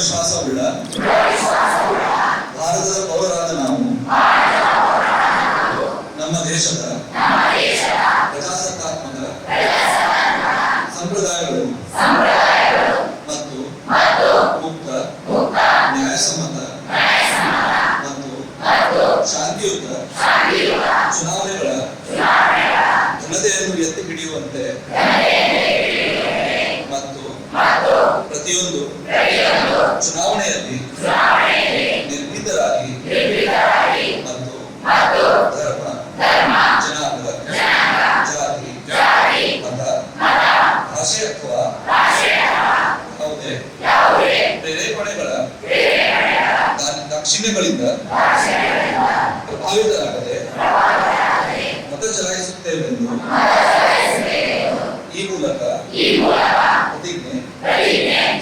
ವಿಶ್ವಾಸವುಳ್ಳ ಭಾರತದ ಪೌರರಾದ ನಾವು. ನಮ್ಮ ದೇಶದ ಪ್ರಜಾಸತ್ತಾತ್ಮಕ ಸಂಪ್ರದಾಯಗಳು ಮತ್ತು ಮುಕ್ತ ನ್ಯಾಯಸಮ್ಮತ ಮತ್ತು ಶಾಂತಿಯುತ ಚುನಾವಣೆಗಳ ಪ್ರತಿಯೊಂದು ಚುನಾವಣೆಯಲ್ಲಿ ನಿರ್ಭೀತರಾಗಿ ಮತ್ತು ಧರ್ಮ ಜನಾಂಗ ಜಾತಿ ಮತ ಭಾಷೆ ಅಥವಾ ಯಾವುದೇ ಪ್ರೇರೇಪಣೆಗಳ ದಾ- ದಾಕ್ಷಿಣ್ಯಗಳಿಂದ ಪ್ರಭಾವಿತರಾಗದೆ ಮತ ಚಲಾಯಿಸುತ್ತೇವೆಂದು ಈ ಮೂಲಕ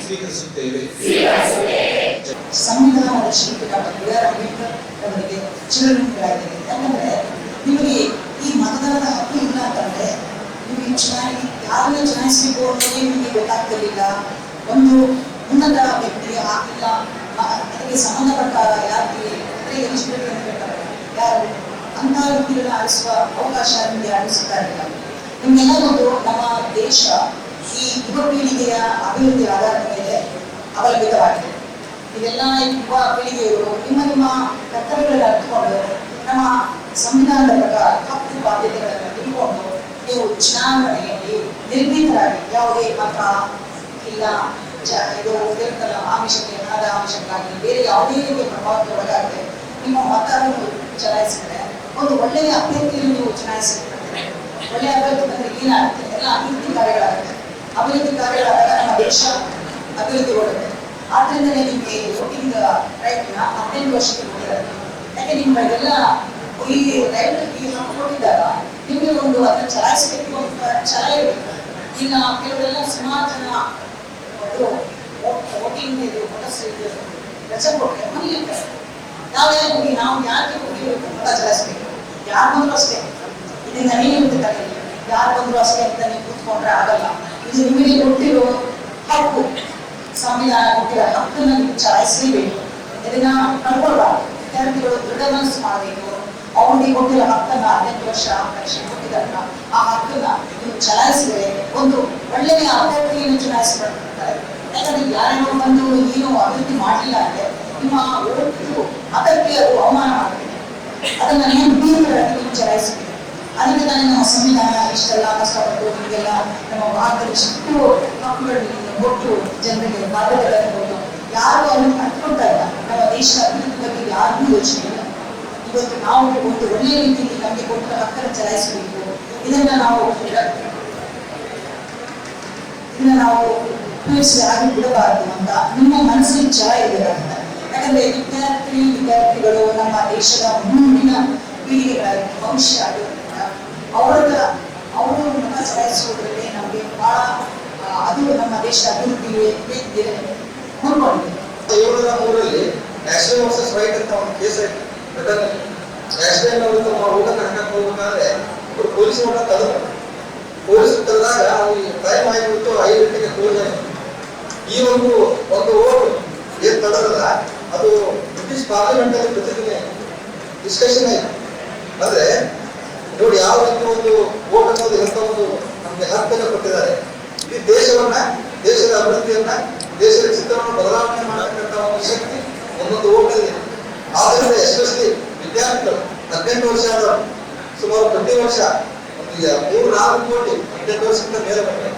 ಸ್ವೀಕರಿಸುತ್ತೇವೆ. ಸಂವಿಧಾನದ ಶಿಲ್ಪಿ ಡಾಕ್ಟರ್ ಬಿ ಆರ್ ಅಂಬೇಡ್ಕರ್ ಅವರಿಗೆ ಯಾಕಂದ್ರೆ ನಿಮಗೆ ಈ ಮತದಾನದ ಹಕ್ಕು ಇಲ್ಲ ಅಂತಂದ್ರೆ ನಿಮಗೆ ಚುನಾವಣೆ ಯಾರನ್ನ ಚುನಾಯಿಸಬೇಕು ನಿಮಗೆ ಗೊತ್ತಾಗ್ತಿರ್ಲಿಲ್ಲ. ಒಂದು ಉನ್ನತ ವ್ಯಕ್ತಿ ಆಗಿಲ್ಲ ಅದಕ್ಕೆ ಸಂಬಂಧಪಟ್ಟ ಯಾರಿಗೆ ಅಂದ್ರೆ ಎಲಿಜಿಬಿಲಿಟಿ ಅಂತ ಹೇಳ್ತಾರೆ. ಯಾರು ಅಂತ ವ್ಯಕ್ತಿಗಳನ್ನ ಆರಿಸುವ ಅವಕಾಶ ನಿಮಗೆ ಆರಿಸುತ್ತಾ ಗೊತ್ತು, ನಮ್ಮ ದೇಶ ಈ ಯುವ ಪೀಳಿಗೆಯ ಅಭಿವೃದ್ಧಿ ಆಧಾರದ ಅವಲಂಬಿತವಾಗಿದೆ ಇದೆಲ್ಲ ಯುವ ಪೀಳಿಗೆಯವರು ನಿಮ್ಮ ನಿಮ್ಮ ಕರ್ತವ್ಯಗಳನ್ನು ಅರ್ಥಕೊಂಡು ನಮ್ಮ ಸಂವಿಧಾನದ ಪ್ರಕಾರ ಹಕ್ಕು ಬಾಧ್ಯತೆಗಳನ್ನು ತಿಳ್ಕೊಂಡು ನೀವು ಚುನಾವಣೆಯಲ್ಲಿ ನಿರ್ಭೀತರಾಗಿ ಯಾವುದೇ ಮತ ಇಲ್ಲ. ಇದು ಇರುತ್ತಲ್ಲ ಆಮಿಷಕ್ಕೆ ಹಣದ ಆಮಿಷಕ್ಕಾಗಿ ಬೇರೆ ಯಾವುದೇ ರೀತಿಯ ಪ್ರಭಾವಕ್ಕೆ ಒಳಗಾಗದೆ ನಿಮ್ಮ ಮತವನ್ನು ಚಲಾಯಿಸಿದ್ರೆ ಒಂದು ಒಳ್ಳೆಯ ಅಭ್ಯರ್ಥಿಯನ್ನು ನೀವು ಚುನಾಯಿಸಿದ್ರೆ ಒಳ್ಳೆಯ ಅಭ್ಯರ್ಥಿ ಬಂದರೆ ಏನಾಗುತ್ತೆ? ಎಲ್ಲ ಅಭಿವೃದ್ಧಿ ಕಾರ್ಯಗಳಾಗುತ್ತೆ. ಅಭಿವೃದ್ಧಿ ಕಾರ್ಯಗಳಾದಾಗ ನಮ್ಮ ದೇಶ ಅಭಿವೃದ್ಧಿಗೊಳ್ಳುತ್ತೆ ಆದ್ರಿಂದಲೇ ನಿಮಗೆ ವೋಟಿಂಗ್ ರೈಟ್ನ ಹದಿನೆಂಟು ವರ್ಷಕ್ಕೆ ಕೊಟ್ಟಿದ್ದಾರೆ ಯಾಕೆ ನಿಮ್ಮದೆಲ್ಲ ಈ ರೈಟ್ ಈ ಹಕ್ಕು ಕೊಟ್ಟಿದ್ದಾಗ ನಿಮಗೆ ಒಂದು ಅದನ್ನ ಚಲಾಯಿಸಬೇಕು ಅಂತ ಛಲ ಇರಬೇಕು ಈಗ ಕೆಲವರೆಲ್ಲ ಸುಮಾರು ಜನ ಅದು ವೋಟಿಂಗ್ ಇದು ಮತಸ್ ಇದು ರಜೆ ಕೊಟ್ಟರೆ ಮನೆ ಇರ್ತಾರೆ. ನಾವೇ ಹೋಗಿ ನಾವು ಯಾಕೆ ಹೋಗಿ ಮತ ಚಲಾಯಿಸ್ಬೇಕು? ಯಾರು ಬಂದರೂ ಅಷ್ಟೇ. ಇದರಿಂದ ನೀವು ಯಾರು ಬಂದರೂ ಅಷ್ಟೇ ಅಂತ ನೀವು ಕೂತ್ಕೊಂಡ್ರೆ ಆಗಲ್ಲ. ಇದು ನಿಮಗೆ ಕೊಟ್ಟಿರೋ ಹಕ್ಕು. ಸಂವಿಧಾನ ಕೊಟ್ಟಿರೋ ಹಕ್ಕನ್ನು ನೀವು ಚಲಾಯಿಸಲೇಬೇಕು ಇದನ್ನ ಕಳ್ಕೊಳ್ಬಾರ್ದು ವಿದ್ಯಾರ್ಥಿಗಳು ದೃಢ ಮನಸ್ಸು ಮಾಡಬೇಕು. ಅವನಿಗೆ ಕೊಟ್ಟಿರೋ ಹಕ್ಕನ್ನ ಹದಿನೆಂಟು ವರ್ಷ ಪರೀಕ್ಷೆ ಕೊಟ್ಟಿದ್ದಾರಲ್ಲ, ಆ ಹಕ್ಕನ್ನ ನೀವು ಚಲಾಯಿಸಿದರೆ ಒಂದು ಒಳ್ಳೆಯ ಅಭ್ಯರ್ಥಿಯನ್ನು ಚಲಾಯಿಸಿಕೊಳ್ತಾರೆ. ಯಾಕಂದ್ರೆ ಯಾರ್ಯಾರೋ ಬಂದು ಏನು ಅಭಿವೃದ್ಧಿ ಮಾಡಲಿಲ್ಲ ಅಂದ್ರೆ ನಿಮ್ಮ ಓಟು ಅದು ಅವಮಾನ ಮಾಡಬೇಕು ಅದನ್ನ ನೀವು ಚಲಾಯಿಸಬೇಕು. ಅದಕ್ಕೆ ತಾನೇ ನಮ್ಮ ಸಂವಿಧಾನ ಇಷ್ಟೆಲ್ಲ ಕಷ್ಟಪಟ್ಟು ನಿಮಗೆಲ್ಲ ನಮ್ಮ ಭಾರತದಲ್ಲಿ ಇಷ್ಟು ಮಕ್ಕಳು ಕೊಟ್ಟು ಜನರಿಗೆ ಕೊಟ್ಟು ಯಾರು ಅದನ್ನು ಕಟ್ಕೊಳ್ತಾ ಇಲ್ಲ. ನಮ್ಮ ದೇಶದ ಅಭಿವೃದ್ಧಿ ಬಗ್ಗೆ ಯಾರಿಗೂ ಯೋಚನೆ ಇಲ್ಲ. ಇವತ್ತು ನಾವು ಒಂದು ಒಳ್ಳೆಯ ರೀತಿಯಲ್ಲಿ ನಮಗೆ ಕೊಟ್ಟ ಹಕ್ಕನ್ನು ಚಲಾಯಿಸಬೇಕು. ಇದನ್ನ ನಾವು ಇದನ್ನ ನಾವು ಉಪಯೋಗಿಸಿ ಆಗಿ ಬಿಡಬಾರದು ಅಂತ ನಿಮ್ಮ ಮನಸ್ಸಿನ ಛಲ ಅಂತ ಯಾಕಂದ್ರೆ ವಿದ್ಯಾರ್ಥಿ ವಿದ್ಯಾರ್ಥಿಗಳು ನಮ್ಮ ದೇಶದ ಮುಂದಿನ ಪೀಳಿಗೆಗಳ ಭವಿಷ್ಯ ಆಗಿರೋದ್ರಿಂದ ಅವರ ಅವರು ಮತ ಚಲಾಯಿಸುವುದರಲ್ಲಿ ನಮಗೆ ಬಹಳ ಅದು ನಮ್ಮ ದೇಶದ ಅಭಿವೃದ್ಧಿಗೆ ಹೊಂದ್ಕೊಂಡಿದೆ ಏಳ್ನೂರ ಮೂರರಲ್ಲಿ ನ್ಯಾಷನಲ್ ವರ್ಸಸ್ ರೈಟ್ ಅಂತ ಒಂದು ಕೇಸ್ ನ್ಯಾಷನಲ್ ಅವರು ತಮ್ಮ ಊಟ ಹೋಗ್ಬೇಕಾದ್ರೆ ಇವ್ರು ಪೊಲೀಸ್ ಊಟ ತಡೆದ್ರು ಪೊಲೀಸ್ ತಡೆದಾಗ ಅವ್ರಿಗೆ ಟೈಮ್ ಆಗಿಬಿಟ್ಟು ಐದು ಗಂಟೆಗೆ ಕ್ಲೋಸ್ ಈ ಒಂದು ಒಂದು ಓಟ್ ಏನ್ ತಡರಲ್ಲ ಅದು ಬ್ರಿಟಿಷ್ ಪಾರ್ಲಿಮೆಂಟ್ ಅಲ್ಲಿ ಪ್ರತಿದಿನ ಡಿಸ್ಕಷನ್ ಆಯ್ತು ಅಂದ್ರೆ ನೋಡಿ, ಯಾವ ರೀತಿ ಒಂದು ಓಟ್ ಅನ್ನೋದು ಎಂತ ಒಂದು ನಮ್ಗೆ ಅರ್ಥನೆ ಕೊಟ್ಟಿದ್ದಾರೆ. ಈ ದೇಶವನ್ನ, ದೇಶದ ಅಭಿವೃದ್ಧಿಯನ್ನ, ದೇಶದ ಚಿತ್ರವನ್ನು ಬದಲಾವಣೆ ಮಾಡತಕ್ಕಂತ ಒಂದು ಶಕ್ತಿ ಒಂದೊಂದು ಓಟಲ್ಲಿ ಆದ್ದರಿಂದ ಎಸ್ಪೆಷಲಿ ವಿದ್ಯಾರ್ಥಿಗಳು, ಹದಿನೆಂಟು ವರ್ಷ ಆದವರು, ಸುಮಾರು ಪ್ರತಿ ವರ್ಷ ಒಂದು ಮೂರು ನಾಲ್ಕು ಕೋಟಿ ಹದಿನೆಂಟು ವರ್ಷಕ್ಕಿಂತ ಮೇಲೆ ಬಂದಿದೆ.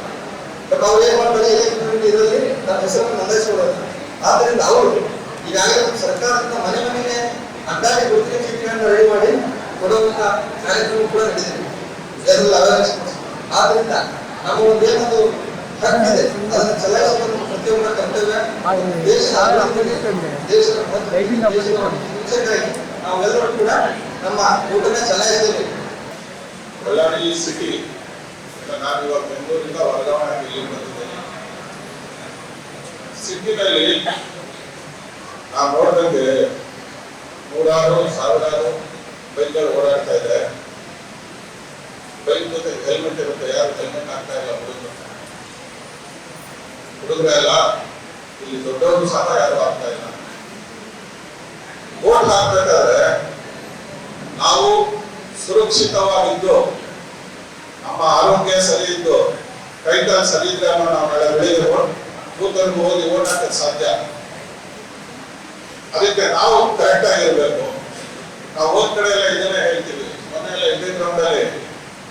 ಬಟ್ ಅವ್ರು ಏನ್ ಮಾಡ್ತಾರೆ ಎಲೆಕ್ಟ್ರಿಕ್ ಇದರಲ್ಲಿ ನಮ್ಮ ಹೆಸರನ್ನು ನೋಂದಾಯಿಸಿಕೊಳ್ಳೋದು ಆದ್ರಿಂದ ಅವರು ಈಗಾಗಲೇ ಸರ್ಕಾರದಿಂದ ಮನೆ ಮನೆಗೆ ಅಡ್ಡಾಡಿ ಗುರುತಿನ ಚೀಟಿಗಳನ್ನು ರೆಡಿ ಮಾಡಿ ಕೊಡುವಂತ ಕಾರ್ಯಕ್ರಮ ಕೂಡ ನಡೆದಿದೆ ಜನರಲ್ಲಿ ಅವೇರ್ನೆಸ್ ಆದ್ರಿಂದ ನಮ್ಮ ಒಂದು ಏನೊಂದು ಹಕ್ಕಿದೆ ಅದನ್ನು ಚಲಾಯಿಸುವ ಪ್ರತಿಯೊಬ್ಬರ ಕರ್ತವ್ಯ ದೇಶದ ದೇಶದ ಭವಿಷ್ಯಕ್ಕಾಗಿ ನಾವೆಲ್ಲರೂ ಕೂಡ ನಮ್ಮ ಊಟನ ಚಲಾಯಿಸಬೇಕು. ಬಳ್ಳಾರಿ ಸಿಟಿ ನಾನು ಇವಾಗ ಬೆಂಗಳೂರಿಂದ ವರ್ಗಾವಣೆ ಇಲ್ಲಿ ಬಂದಿದ್ದೇನೆ ಸಿಟಿನಲ್ಲಿ ನಾವು ನೋಡಿದಂಗೆ ನೂರಾರು ಸಾವಿರಾರು ಬೈಕ್ಗಳು ಓಡಾಡ್ತಾ ಇದೆ ಬೈಕ್ ಜೊತೆ ಹೆಲ್ಮೆಟ್ ಇರುತ್ತೆ, ಯಾರು ಹೆಲ್ಮೆಟ್ ಹಾಕ್ತಾ ಇಲ್ಲ ಹುಡುಗರು. ಹುಡುಗರೆಲ್ಲ ಈ ಇಲ್ಲಿ ದೊಡ್ಡವರು ಸಹ ಯಾರು ಆಗ್ತಾ ಇಲ್ಲ. ವೋಟ್ ಹಾಕ್ಬೇಕಾದ್ರೆ ನಾವು ಸುರಕ್ಷಿತವಾಗಿದ್ದು, ನಮ್ಮ ಆರೋಗ್ಯ ಸರಿ ಇದ್ದು ಕೈಕಾಲು ಸರಿ ಇದ್ರೆ ನಾವು ಬೆಳಿಗ್ಗೆ ಕೂತಲ್ಲಿ ಹೋಗಿ ಓಟ್ ಹಾಕಕ್ಕೆ ಸಾಧ್ಯ. ಅದಕ್ಕೆ ನಾವು ಕರೆಕ್ಟ್ ಆಗಿರ್ಬೇಕು ನಾವು ಹೋದ ಕಡೆ ಎಲ್ಲ ಇದನ್ನೇ ಹೇಳ್ತೀವಿ. ಮೊನ್ನೆ ಎಲ್ಲ ಇದೇ ಗ್ರೌಂಡಲ್ಲಿ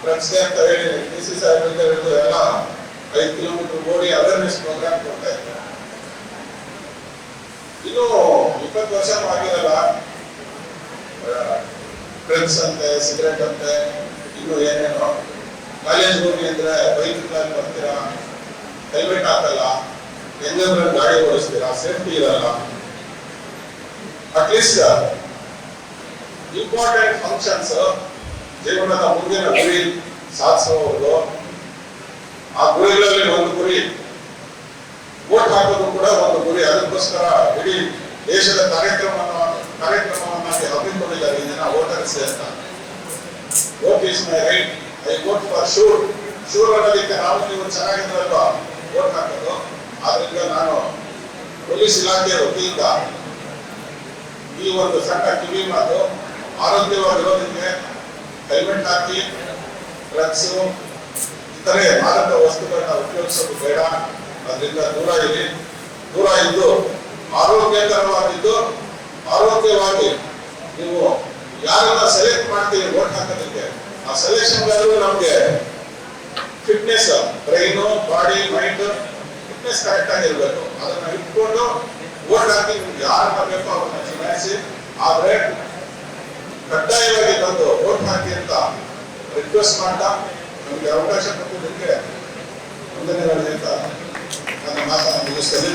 ಫ್ರೆಂಡ್ಸ್ಗೆ ಅಂತ ಹೇಳಿ ಡಿ ಸಿ ಸಾಹೇಬ್ ಅಂತ ಹೇಳಿದ್ರು, ಎಲ್ಲ ಐದು ಕಿಲೋಮೀಟರ್ ಓಡಿ ಅವೇರ್ನೆಸ್ ಪ್ರೋಗ್ರಾಮ್ ಕೊಡ್ತಾ ಇದ್ದಾರೆ ಇನ್ನು ಇಪ್ಪತ್ತು ವರ್ಷ ಆಗಿರಲ್ಲ. ಡ್ರಗ್ಸ್ ಅಂತೆ ಸಿಗರೆಟ್ ಅಂತೆ, ಇನ್ನು ಏನೇನೋ. ಕಾಲೇಜ್ ಹೋಗಿ ಅಂದ್ರೆ ಬೈಕ್ ಬರ್ತೀರಾ ಹೆಲ್ಮೆಟ್ ಹಾಕಲ್ಲ. ಹೆಂಗಂದ್ರೆ ಗಾಡಿ ಓಡಿಸ್ತೀರಾ? ಸೇಫ್ಟಿ ಇರಲ್ಲ. ಅಟ್ಲೀಸ್ಟ್ ಇಂಪಾರ್ಟೆಂಟ್ ಫಂಕ್ಷನ್ಸ್ ಜೀವನದ ಮುಂದಿನ ಗುರಿ ಸಾಧಿಸುವವರು ಆ ಗುರಿಗಳಲ್ಲಿ ಒಂದು ಗುರಿ. ವೋಟ್ ಹಾಕೋದು ಕೂಡ ಒಂದು ಗುರಿ. ಅದಕ್ಕೋಸ್ಕರ ಇಡೀ ದೇಶದ ಕಾರ್ಯಕ್ರಮವನ್ನು, ಕಾರ್ಯಕ್ರಮವನ್ನಾಗಿ ಹಮ್ಮಿಕೊಂಡಿದ್ದಾರೆ ಈ ದಿನ ವೋಟರ್ಸ್ ಅಂತ. Vote is my right I vote for sure sure ಅನ್ನೋದಕ್ಕೆ ನಾವು ನೀವು ಚೆನ್ನಾಗಿದ್ರಲ್ಲ ವೋಟ್ ಹಾಕೋದು. ಆದ್ರಿಂದ ನಾನು ಪೊಲೀಸ್ ಇಲಾಖೆಯ ವತಿಯಿಂದ ಈ ಒಂದು ಸಣ್ಣ ಕಿವಿ ಮಾತು ಆರೋಗ್ಯವಾಗಿರೋದಕ್ಕೆ ಹೆಲ್ಮೆಟ್ ಹಾಕಿ ಡ್ರಗ್ಸ್ ಇತರೆ ಮಾದಕ ವಸ್ತುಗಳನ್ನ ಉಪಯೋಗಿಸೋದು ಬೇಡ. ಅದರಿಂದ ದೂರ ಇರಿ. ದೂರ ಇದ್ದು, ಆರೋಗ್ಯಕರವಾಗಿದ್ದು, ಆರೋಗ್ಯವಾಗಿ ನೀವು ಯಾರನ್ನ ಸೆಲೆಕ್ಟ್ ಮಾಡ್ತೀವಿ ವೋಟ್ ಹಾಕೋದಕ್ಕೆ, ಆ ಸೆಲೆಕ್ಷನ್ ನಮ್ಗೆ fitness brain body mind fitness correct ಆಗಿರ್ಬೇಕು ಅದನ್ನ ಇಟ್ಕೊಂಡು ಓಟ್ ಹಾಕಿ ಯಾರು ಯಾರನ್ನ ಬೇಕೋ ಅವ್ರನ್ನ ಚುನಾಯಿಸಿ ಆದ್ರೆ ಕಡ್ಡಾಯವಾಗಿ ತಂದು ವೋಟ್ ಹಾಕಿ ಅಂತ ರಿಕ್ವೆಸ್ಟ್ ಮಾಡ್ತಾ ನಮಗೆ ಅವಕಾಶ ಕೊಟ್ಟಿದ್ದಕ್ಕೆ ವಂದನೆಗಳು ಅಂತ ನನ್ನ ಮಾತನ್ನು ಮುಗಿಸ್ತೇನೆ